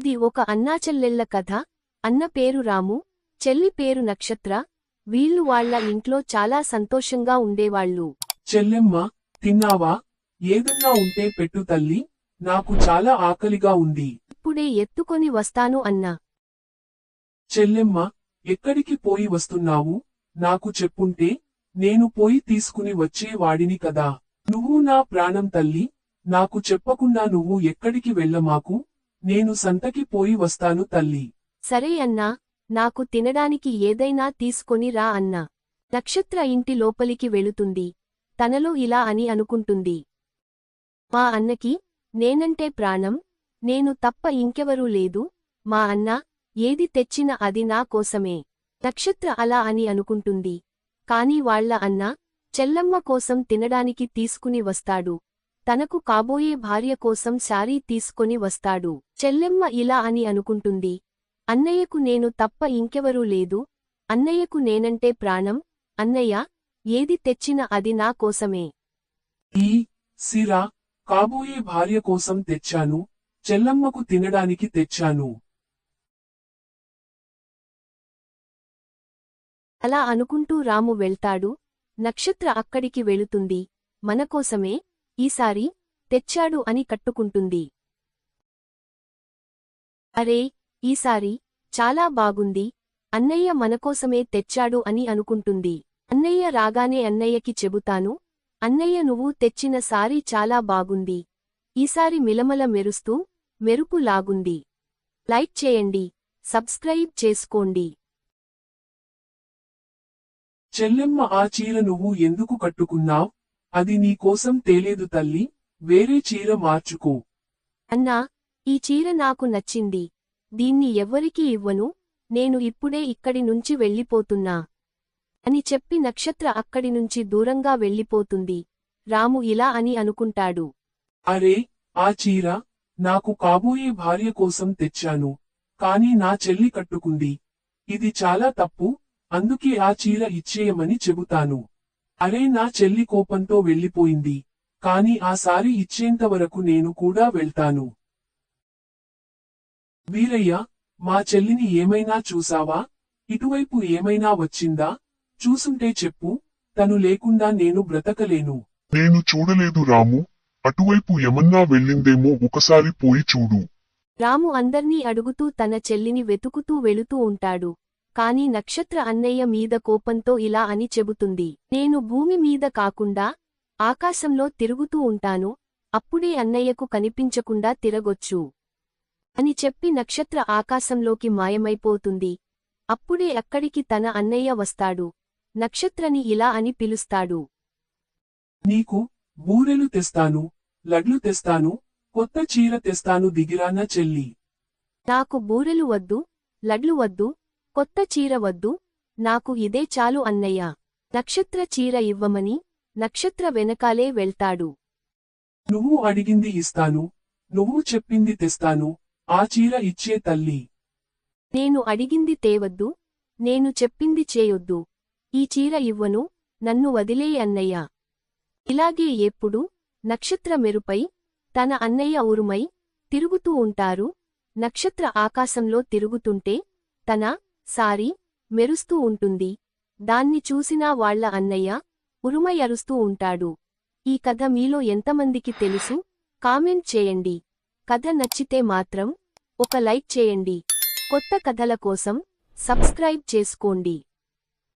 ఇది ఒక అన్నాచెల్లెళ్ళ కథ. అన్న పేరు రాము చెల్లి పేరు నక్షత్ర. వీళ్ళు వాళ్ళ ఇంట్లో చాలా సంతోషంగా ఉండేవాళ్ళు. చెల్లెమ్మ తిన్నావా? ఏదన్నా ఉంటే పెట్టు తల్లి నాకు చాలా ఆకలిగా ఉంది. ఇప్పుడే ఎత్తుకొని వస్తాను అన్నా. చెల్లెమ్మ ఎక్కడికి పోయి వస్తున్నావు? నాకు చెప్పుంటే నేను పోయి తీసుకుని వచ్చేవాడిని కదా. నువ్వు నా ప్రాణం తల్లి నాకు చెప్పకుండా నువ్వు ఎక్కడికి వెళ్ళమాకు? నేను సంతకి పోయి వస్తాను తల్లి. సరే అన్నా నాకు తినడానికి ఏదైనా తీసుకొని రా అన్నా. నక్షత్ర ఇంటి లోపలికి వెళుతుంది. తనలో ఇలా అని అనుకుంటుంది. మా అన్నకి నేనంటే ప్రాణం నేను తప్ప ఇంకెవరూ లేదు మా అన్న ఏది తెచ్చిన అది నా కోసమే. నక్షత్ర అలా అని అనుకుంటుంది. కాని వాళ్ళ అన్న చెల్లమ్మ కోసం తినడానికి తీసుకుని వస్తాడు. తనకు కాబోయే భార్య కోసం శారీ తీసుకొని వస్తాడు. చెల్లెమ్మ ఇలా అని అనుకుంటుంది. అన్నయ్యకు నేను తప్ప ఇంకెవరూ లేదు. అన్నయ్యకు నేనంటే ప్రాణం. అన్నయ్య ఏది తెచ్చినా అది నా కోసమే. ఈ సిరా కాబోయే భార్య కోసం తెచ్చాను. చెల్లమ్మకు తినడానికి తెచ్చాను. అలా అనుకుంటూ రాము వెళ్తాడు. నక్షత్ర అక్కడికి వెళుతుంది. మనకోసమే ఈసారి తెచ్చాడు అని కట్టుకుంటుంది. అరే ఈసారి చాలా బాగుంది. అన్నయ్య మనకోసమే తెచ్చాడు అని అనుకుంటుంది. అన్నయ్య రాగానే అన్నయ్యకి చెబుతాను అన్నయ్య నువ్వు తెచ్చిన సారీ చాలా బాగుంది. ఈసారి మిలమల మెరుస్తూ మెరుపు లాగుంది. లైక్ చేయండి సబ్స్క్రైబ్ చేసుకోండి. చెల్లెమ్మ ఆ చీర నువ్వు ఎందుకు కట్టుకున్నావు? అది నీ కోసం తేలేదు తల్లి వేరే చీర మార్చుకో. అన్నా ఈ చీర నాకు నచ్చింది. దీన్ని ఎవ్వరికీ ఇవ్వను నేను ఇప్పుడే ఇక్కడి నుంచి వెళ్ళిపోతున్నా. అని చెప్పి నక్షత్ర అక్కడి నుంచి దూరంగా వెళ్ళిపోతుంది. రాము ఇలా అని అనుకుంటాడు. అరే ఆ చీర నాకు కాబోయే భార్య కోసం తెచ్చాను కాని నా చెల్లి కట్టుకుంది. ఇది చాలా తప్పు అందుకే ఆ చీర ఇచ్చేయమని చెబుతాను. అరే నా చెల్లి కోపంతో వెళ్ళిపోయింది. కాని ఆ సారి ఇచ్చేంత వరకు నేను కూడా వెళ్తాను. వీరయ్య మా చెల్లిని ఏమైనా చూసావా? ఇటువైపు ఏమైనా వచ్చిందా? చూసుంటే చెప్పు తను లేకుండా నేను బ్రతకలేను. నేను చూడలేదు రాము అటువైపు ఏమన్నా వెళ్ళిందేమో ఒకసారి పోయి చూడు. రాము అందర్నీ అడుగుతూ తన చెల్లిని వెతుకుతూ వెళుతూ ఉంటాడు. కాని నక్షత్ర అన్నయ్య మీద కోపంతో ఇలా అని చెబుతుంది. నేను భూమి మీద కాకుండా ఆకాశంలో తిరుగుతూ ఉంటాను అప్పుడే అన్నయ్యకు కనిపించకుండా తిరగొచ్చు అని చెప్పి నక్షత్ర ఆకాశంలోకి మాయమైపోతుంది. అప్పుడే అక్కడికి తన అన్నయ్య వస్తాడు. నక్షత్రని ఇలా అని పిలుస్తాడు. నీకు బూరెలు తెస్తాను లడ్లు తెస్తాను కొత్త చీర తెస్తాను దిగిరాన చెల్లి. నాకు బూరెలు వద్దు లడ్లు వద్దు కొత్త చీర వద్దు నాకు ఇదే చాలు అన్నయ్య. నక్షత్ర చీర ఇవ్వమని నక్షత్ర వెనకాలే వెళ్తాడు. నువ్వు అడిగింది ఇస్తాను నువ్వు చెప్పింది తెస్తాను ఆ చీర ఇచ్చే తల్లి. నేను అడిగింది తేవద్దు నేను చెప్పింది చేయొద్దు. ఈ చీర ఇవ్వను నన్ను వదిలేయ్ అన్నయ్య. ఇలాగే ఎప్పుడు నక్షత్ర మెరుపై తన అన్నయ్య ఉరుమై తిరుగుతూ ఉంటారు. నక్షత్ర ఆకాశంలో తిరుగుతుంటే తన సారీ మెరుస్తూ ఉంటుంది. దాన్ని చూసినా వాళ్ళ అన్నయ్య ఉరుమై అరుస్తూ ఉంటాడు. ఈ కథ మీలో ఎంతమందికి తెలుసు? కామెంట్ చేయండి. కథ నచ్చితే మాత్రం ఒక లైక్ చేయండి. కొత్త కథల కోసం సబ్స్క్రైబ్ చేసుకోండి.